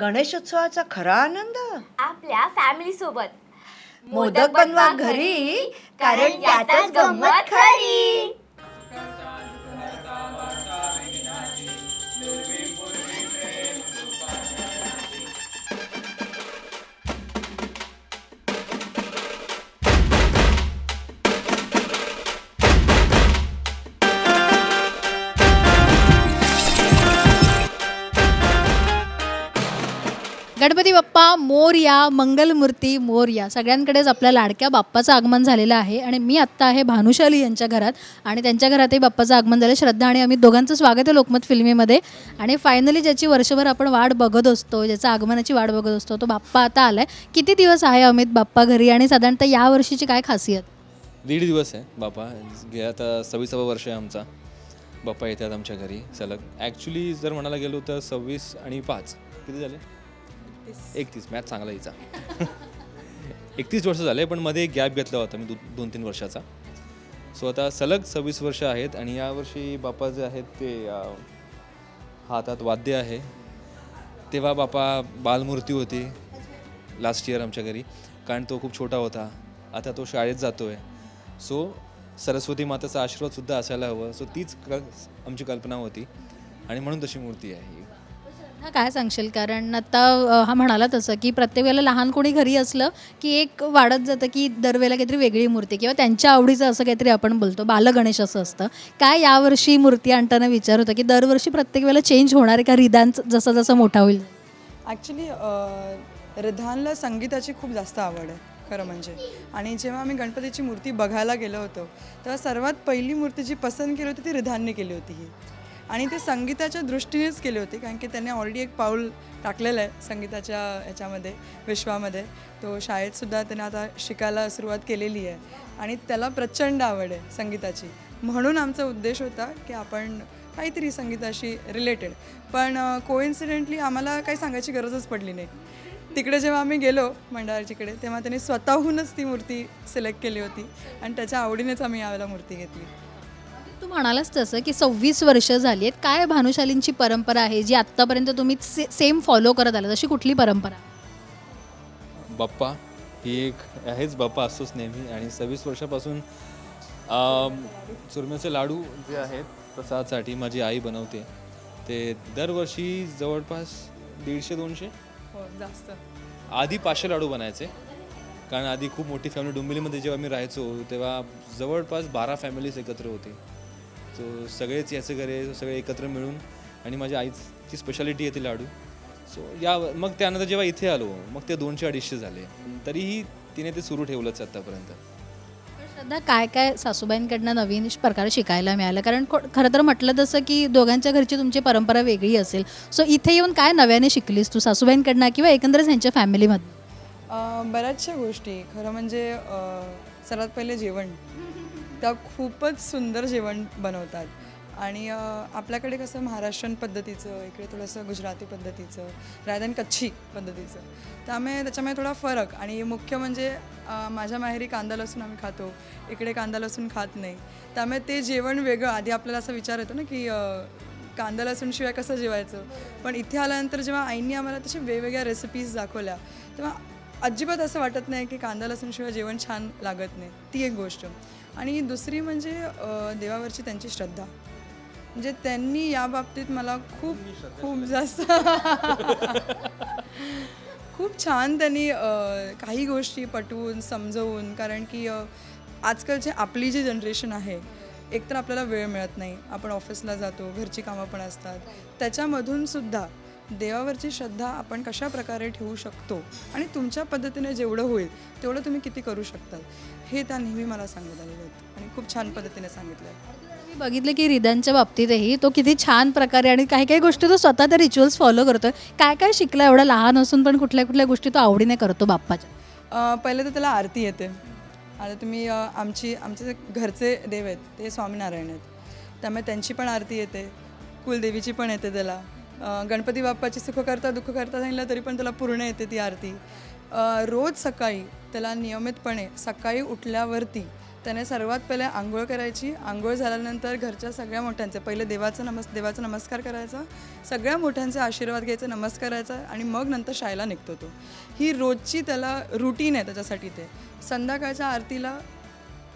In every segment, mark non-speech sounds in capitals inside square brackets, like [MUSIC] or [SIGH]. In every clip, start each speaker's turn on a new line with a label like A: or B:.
A: गणेशोत्सवाचा खरा आनंद?
B: आपल्या फॅमिली सोबत.
A: मोदक बनवा घरी कारण त्यातच गंमत खरी.
C: गणपती बाप्पा मोरया मंगलमूर्ती मोरया सगळ्यांकडेच आपल्या लाडक्या बाप्पाचं आगमन झालेलं आहे आणि मी आत्ता आहे भानुशाली यांच्या घरात आणि त्यांच्या घरातही बाप्पाचं आगमन झालं. श्रद्धा आणि आम्ही दोघांचं स्वागत आहे लोकमत फिल्मीमध्ये. आणि फायनली ज्याची वर्षभर आपण वाट बघत असतो ज्याचा आगमनाची वाट बघत असतो तो बाप्पा आता आलाय. किती दिवस आहे अमित बाप्पा घरी आणि साधारणतः या वर्षीची काय खासियत?
D: दीड दिवस आहे बाप्पा. गे आता सव्वीसावं वर्ष आहे आमचा. बाप्पा येतात आमच्या घरी सलग. ॲक्च्युली जर म्हणायला गेलो तर सव्वीस आणि पाच. किती झाले? एकतीस. मॅथ चांगला हिचा. [LAUGHS] एकतीस वर्ष झाले पण मध्ये एक गॅप घेतला होता मी दो दोन तीन वर्षाचा. सो आता सलग सव्वीस वर्ष आहेत आणि यावर्षी बाप्पा जे आहेत ते हातात वाद्य आहे. तेव्हा बापा बालमूर्ती होती लास्ट इयर आमच्या घरी. कारण तो खूप छोटा होता. आता तो शाळेत जातो आहे सो सरस्वती माताचा आशीर्वादसुद्धा असायला हवं. सो तीच क आमची कल्पना होती. आणि म्हणून तशी मूर्ती आहे. हा
C: काय सांगशील? कारण आता हा म्हणाला तसं की प्रत्येक वेळेला लहान कोणी घरी असलं की एक वाढत जातं की दरवेळेला काहीतरी वेगळी मूर्ती किंवा त्यांच्या आवडीचं असं काहीतरी आपण बोलतो. बालगणेश असं असतं. काय यावर्षी मूर्ती आणताना विचार होता की दरवर्षी प्रत्येक वेळेला चेंज होणार आहे का? रिदांच जसं जसं मोठा होईल.
E: ॲक्च्युली रिधानला संगीताची खूप जास्त आवड आहे खरं म्हणजे. आणि जेव्हा आम्ही गणपतीची मूर्ती बघायला गेलो होतो तेव्हा सर्वात पहिली मूर्ती जी पसंत केली होती ती रिधानने केली होती ही. आणि ते संगीताच्या दृष्टीनेच केली होती कारण की त्याने ऑलरेडी एक पाऊल टाकलेलं आहे संगीताच्या ह्याच्यामध्ये विश्वामध्ये. तो शाळेतसुद्धा त्याने आता शिकायला सुरुवात केलेली आहे. आणि त्याला प्रचंड आवड आहे संगीताची. म्हणून आमचा उद्देश होता की आपण काहीतरी संगीताशी रिलेटेड पण कोइन्सिडेंटली आम्हाला काही सांगायची गरजच पडली नाही. तिकडे जेव्हा आम्ही गेलो मंडळाचीकडे तेव्हा त्यांनी स्वतःहूनच ती मूर्ती सिलेक्ट केली होती आणि त्याच्या आवडीनेच आम्ही यावेळेला मूर्ती घेतली.
C: म्हणालास तसं की सव्वीस वर्ष झाली आहेत. काय भानुशालींची परंपरा आहे जी आत्तापर्यंत तुम्ही से सेम फॉलो करत आला तशी कुठली परंपरा?
D: बाप्पा ही एक आहेच बाप्पा असतोच नेहमी. आणि सव्वीस वर्षापासून चुरम्याचे लाडू जे आहेत प्रसादसाठी माझी आई बनवते. ते दरवर्षी जवळपास दीडशे दोनशे.
E: हो जास्त.
D: आधी पाचशे लाडू बनायचे. कारण आधी खूप मोठी फॅमिली डोंबिवलीमध्ये जेव्हा मी राहायचो तेव्हा जवळपास बारा फॅमिलीज एकत्र होते. सो सगळेच याचे घरे सगळे एकत्र मिळून आणि माझ्या आईची स्पेशालिटी आहे ती लाडू. सो या मग त्यानंतर जेव्हा इथे आलो मग ते दोनशे अडीचशे झाले. तरीही तिने ते सुरू ठेवलंच आत्तापर्यंत
C: श्रद्धा काय काय सासूबाईंकडनं नवीन प्रकारे शिकायला मिळालं? कारण को- खरं तर म्हटलं तसं की दोघांच्या घरची तुमची परंपरा वेगळी असेल. सो इथे येऊन काय नव्याने शिकलीस तू सासूबाईंकडनं किंवा एकंदरच ह्यांच्या फॅमिलीमधनं
E: अं, बऱ्याचशा गोष्टी. खरं म्हणजे सर्वात पहिले जेवण. त्या खूपच सुंदर जेवण बनवतात. आणि आपल्याकडे कसं महाराष्ट्रन पद्धतीचं इकडे थोडंसं गुजराती पद्धतीचं रायदन कच्छी पद्धतीचं त्यामुळे त्याच्यामुळे थोडा फरक. आणि मुख्य म्हणजे माझ्या माहेरी कांदा लसूण आम्ही खातो. इकडे कांदा लसूण खात नाही. त्यामुळे ते जेवण वेगळं. आधी आपल्याला असा विचार येतो ना की कांदा लसूणशिवाय कसं जेवायचं? पण इथे आल्यानंतर जेव्हा आईंनी आम्हाला तशा वेगवेगळ्या रेसिपीज दाखवल्या तेव्हा अजिबात असं वाटत नाही की कांदा लसूणशिवाय जेवण छान लागत नाही. ती एक गोष्ट. आणि दुसरी म्हणजे देवावरची त्यांची श्रद्धा. म्हणजे त्यांनी या बाबतीत मला खूप खूप जास्त खूप छान त्यांनी काही गोष्टी पटवून समजवून कारण की आजकालची आपली जी जनरेशन आहे एकतर आपल्याला वेळ मिळत नाही. आपण ऑफिसला जातो घरची कामं पण असतात. त्याच्यामधून सुद्धा देवावरची श्रद्धा आपण कशा प्रकारे ठेवू शकतो आणि तुमच्या पद्धतीने जेवढं होईल तेवढं तुम्ही किती करू शकतात हे त्या नेहमी मला सांगत आलेले आहेत आणि खूप छान पद्धतीने सांगितलं आहे
C: मी बघितलं की रिदांच्या बाबतीतही तो किती छान प्रकारे आणि काही काही गोष्टी तो स्वतः त्या रिच्युअल्स फॉलो करतोय. काय काय शिकला एवढा लहान असून पण कुठल्या कुठल्या गोष्टी तो आवडीने करतो बाप्पाच्या?
E: पहिले तर त्याला आरती येते. आता तुम्ही आमची आमचे जे घरचे देव आहेत ते स्वामीनारायण आहेत. त्यामुळे त्यांची पण आरती येते कुलदेवीची पण येते त्याला. गणपती बाप्पाची सुख करता दुःख करता सांगितलं तरी पण त्याला पूर्ण येते ती आरती. रोज सकाळी त्याला नियमितपणे सकाळी उठल्यावरती त्याने सर्वात पहिले आंघोळ करायची. आंघोळ झाल्यानंतर घरच्या सगळ्या मोठ्यांचे पहिले देवाचं नमस् देवाचा नमस्कार करायचा. सगळ्या मोठ्यांचे आशीर्वाद घ्यायचा नमस्कार करायचा आणि मग नंतर शाळेला निघतो तो. ही रोजची त्याला रुटीन आहे त्याच्यासाठी ते. संध्याकाळच्या आरतीला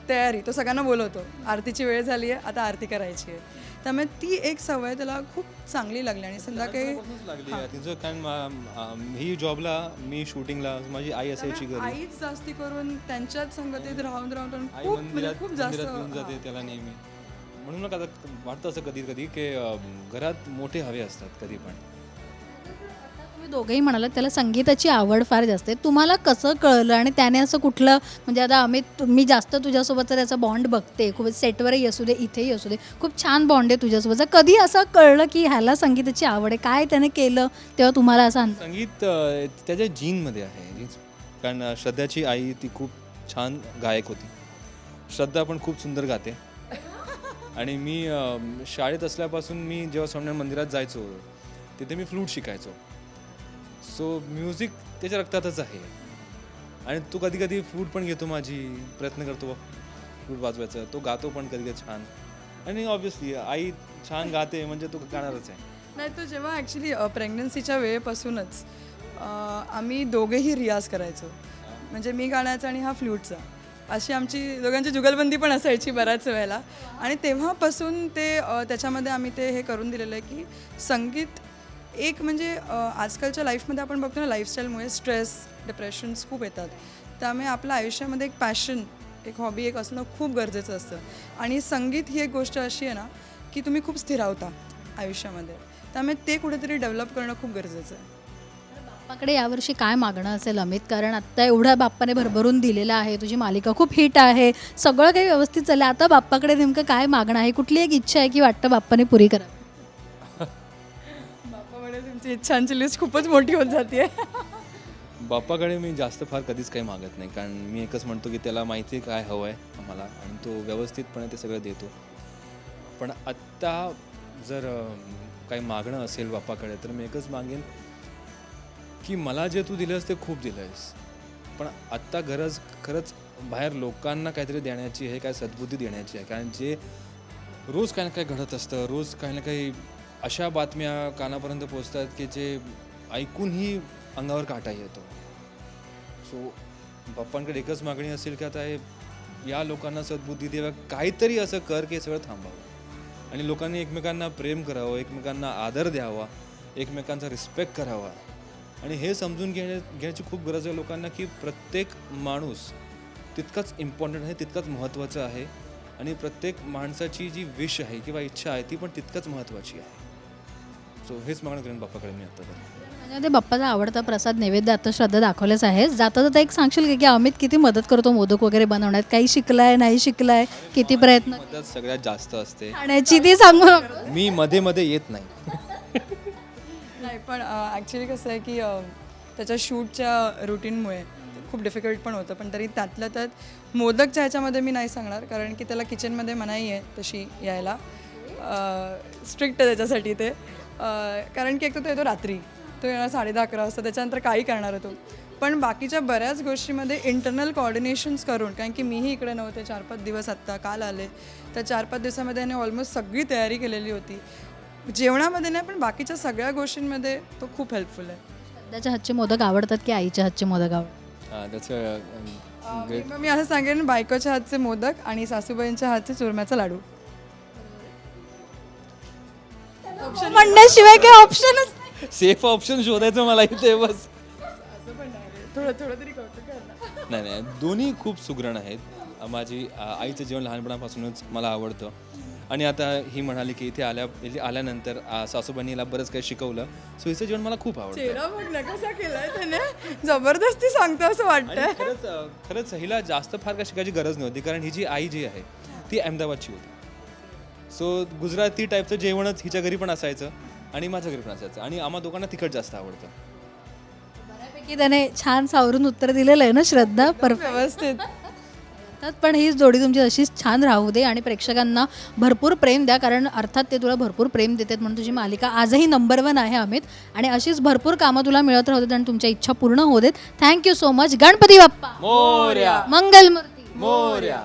E: तयारी तो सगळ्यांना बोलवतो आरतीची वेळ झाली आहे आता आरती करायची आहे. त्यामुळे ती एक सवय त्याला खूप चांगली लागली आणि संध्याकाळी
D: लागली आहे. तिचं कारण मा- ही जॉबला मी शूटिंगला माझी आई असायची घरी.
E: आईच जास्ती करून त्यांच्याच संगतीत राहून राहून राहून
D: आई
E: खूप म्हणजे
D: मंदिरात
E: खूप जास्त
D: मंदिरात घेऊन जाते त्याला नेहमी. म्हणून मग आता वाटतं असं कधी कधी की अं, घरात मोठे हवे असतात कधी पण.
C: दोघंही म्हणाला त्याला संगीताची आवड फार जास्त आहे. तुम्हाला कसं कळलं आणि त्याने असं कुठलं म्हणजे आता अमित मी जास्त तुझ्यासोबतचा त्याचा बॉन्ड बघते खूप सेटवरही असू दे इथेही असू दे खूप छान बॉन्ड आहे तुझ्यासोबतचा कधी असं कळलं की ह्याला संगीताची आवड आहे काय त्याने केलं तेव्हा तुम्हाला असं
D: संगीत त्याच्या जीनमध्ये आहे. जीन्स कारण श्रद्धाची आई ती खूप छान गायक होती. श्रद्धा पण खूप सुंदर गाते. आणि मी शाळेत असल्यापासून मी जेव्हा स्वामीनारायण मंदिरात जायचो तिथे मी फ्लूट शिकायचो. सो म्युझिक त्याच्या रक्तातच आहे. आणि तो कधी कधी फ्लूट पण घेतो माझी प्रयत्न करतो फ्लूट वाजवायचा. तो गातो पण कधी कधी छान. आणि ऑब्विसली आई छान गाते म्हणजे तो गाणारच आहे.
E: नाही तो जेव्हा ॲक्च्युली प्रेग्नन्सीच्या वेळेपासूनच आम्ही दोघेही रियाज करायचो. म्हणजे मी गाण्याचा आणि हा फ्लूटचा अशी आमची दोघांची जुगलबंदी पण असायची बऱ्याच वेळेला. आणि तेव्हापासून ते त्याच्यामध्ये आम्ही ते हे करून दिलेलं आहे की संगीत एक म्हणजे आजकालच्या लाईफमध्ये आपण बघतो ना लाईफस्टाईलमुळे स्ट्रेस डिप्रेशन्स खूप येतात. त्यामुळे आपल्या आयुष्यामध्ये एक पॅशन एक हॉबी एक असणं खूप गरजेचं असतं. आणि संगीत ही एक गोष्ट अशी आहे ना की तुम्ही खूप स्थिरावता आयुष्यामध्ये. त्यामुळे ते कुठेतरी डेव्हलप करणं खूप गरजेचं आहे.
C: बाप्पाकडे यावर्षी काय मागणं असेल अमित? कारण आत्ता एवढा बाप्पाने भरभरून दिलेला आहे तुझी मालिका खूप हिट आहे सगळं काही व्यवस्थित चाललं आता बाप्पाकडे नेमकं काय मागणं आहे? कुठली एक इच्छा आहे की वाटतं बाप्पाने पुरी करा
E: बाप्पामुळे इच्छांची लिस्ट खूपच मोठी होत जाते
D: बाप्पाकडे मी जास्त फार कधीच काही मागत नाही. कारण मी एकच म्हणतो की त्याला माहिती आहे काय हवं आहे आम्हाला आणि तो व्यवस्थितपणे ते सगळं देतो. पण आत्ता जर अं, काही मागणं असेल बाप्पाकडे तर मी एकच मागेन की मला जे तू दिलंस ते खूप दिलं आहेस पण आत्ता गरज खरंच बाहेर लोकांना काहीतरी देण्याची आहे काय सद्बुद्धी देण्याची आहे. कारण जे रोज काही ना काही घडत असतं रोज काही ना काही अशा बातम्या कानापर्यंत पोचतात की जे ऐकूनही अंगावर काटा येतो. सो बाप्पांकडे एकच मागणी असेल की आता हे या लोकांना सद्बुद्धी द्यावा काहीतरी असं कर की सगळं थांबावं. आणि लोकांनी एकमेकांना प्रेम करावं एकमेकांना आदर द्यावा एकमेकांचा रिस्पेक्ट करावा. आणि हे समजून घेण्या घ्यायची खूप गरज आहे लोकांना की प्रत्येक माणूस तितकाच इम्पॉर्टंट आहे तितकाच महत्त्वाचं आहे. आणि प्रत्येक माणसाची जी विश आहे किंवा इच्छा आहे ती पण तितकंच महत्त्वाची आहे. सो हेच मागणं करेन बाप्पाकडे मी आता तर
C: म्हणजे बाप्पाचा आवडता प्रसाद नैवेद्य आता श्रद्धा दाखवलेच आहे जाता जाता एक सांगशील का की अमित किती मदत करतो मोदक वगैरे बनवण्यात? काही शिकलाय नाही शिकलाय? किती प्रयत्न
D: मदत सगळ्यात जास्त असते.
C: खाण्याची ती सांगू नको.
D: मी मध्ये मध्ये येत नाही.
E: नाही पण ॲक्च्युली कसं आहे की अ, त्याच्या शूटच्या रुटीनमुळे खूप डिफिकल्ट पण होतं. पण तरी त्यातल्या त्यात मोदकच्या ह्याच्यामध्ये मी नाही सांगणार कारण की त्याला किचनमध्ये मनाई आहे तशी यायला. स्ट्रिक्ट आहे त्याच्यासाठी ते. कारण की एक तर तो येतो रात्री. तो येणार साडे दहा अकरा वाजता. त्याच्यानंतर काही करणार होतो पण बाकीच्या बऱ्याच गोष्टीमध्ये इंटरनल कॉर्डिनेशन्स करून कारण की मीही इकडे नव्हते चार पाच दिवस आत्ता काल आले. त्या चार पाच दिवसामध्ये त्याने ऑलमोस्ट सगळी तयारी केलेली होती. जेवणामध्ये नाही पण बाकीच्या सगळ्या गोष्टींमध्ये तो खूप हेल्पफुल आहे.
C: श्रद्धाच्या हातचे मोदक आवडतात की आईच्या हातचे मोदक आवडतात?
E: मी असं सांगेन बायकोच्या हातचे मोदक आणि सासूबाईंच्या हातचे चुरम्याचा लाडू.
C: म्हणण्याशिवाय काही ऑप्शनच नाही.
D: सेफ ऑप्शन शोधायचं मला इथे बस.
E: थोडं थोडं तरी कौतुक कर ना.
D: नाही नाही. दोन्ही खूप सुगरण आहेत. माझी आ, आईचं जेवण लहानपणापासूनच मला आवडतं. आणि आता ही म्हणाली की इथे आल्या इथे आल्यानंतर आ, सासूबाईंनी हिला बरंच काही शिकवलं. सो हिचं जेवण मला खूप आवडतं.
E: चेहरा बघ ना कसा केलाय त्याने. जबरदस्ती सांगतो असं वाटतंय.
D: आणि खरंच अ, खरंच हिला जास्त फार काय शिकायची गरज नव्हती कारण ही जी आई जी आहे ती अहमदाबादची होती. सो गुजराती टाईपचं जेवणच हिच्या घरी पण असायचं आणि माझ्या घरी पण असायचं. आणि आम्हा दोघांना तिखट जास्त आवडतं.
C: बऱ्यापैकी त्याने छान सावरून उत्तर दिलेलं आहे ना श्रद्धा? परफेक्ट
E: व्यवस्थित.
C: पण हीच जोडी तुमची अशीच छान राहू दे आणि प्रेक्षकांना भरपूर प्रेम द्या कारण अर्थात ते तुला भरपूर प्रेम देतात म्हणून तुझी मालिका आजही नंबर वन आहे अमित. आणि अशीच भरपूर कामं तुला मिळत राहू देत आणि तुमच्या इच्छा पूर्ण होऊ देत. Thank you so much Ganpati Bappa.
D: Morya.
C: Mangalmurti.
D: Morya.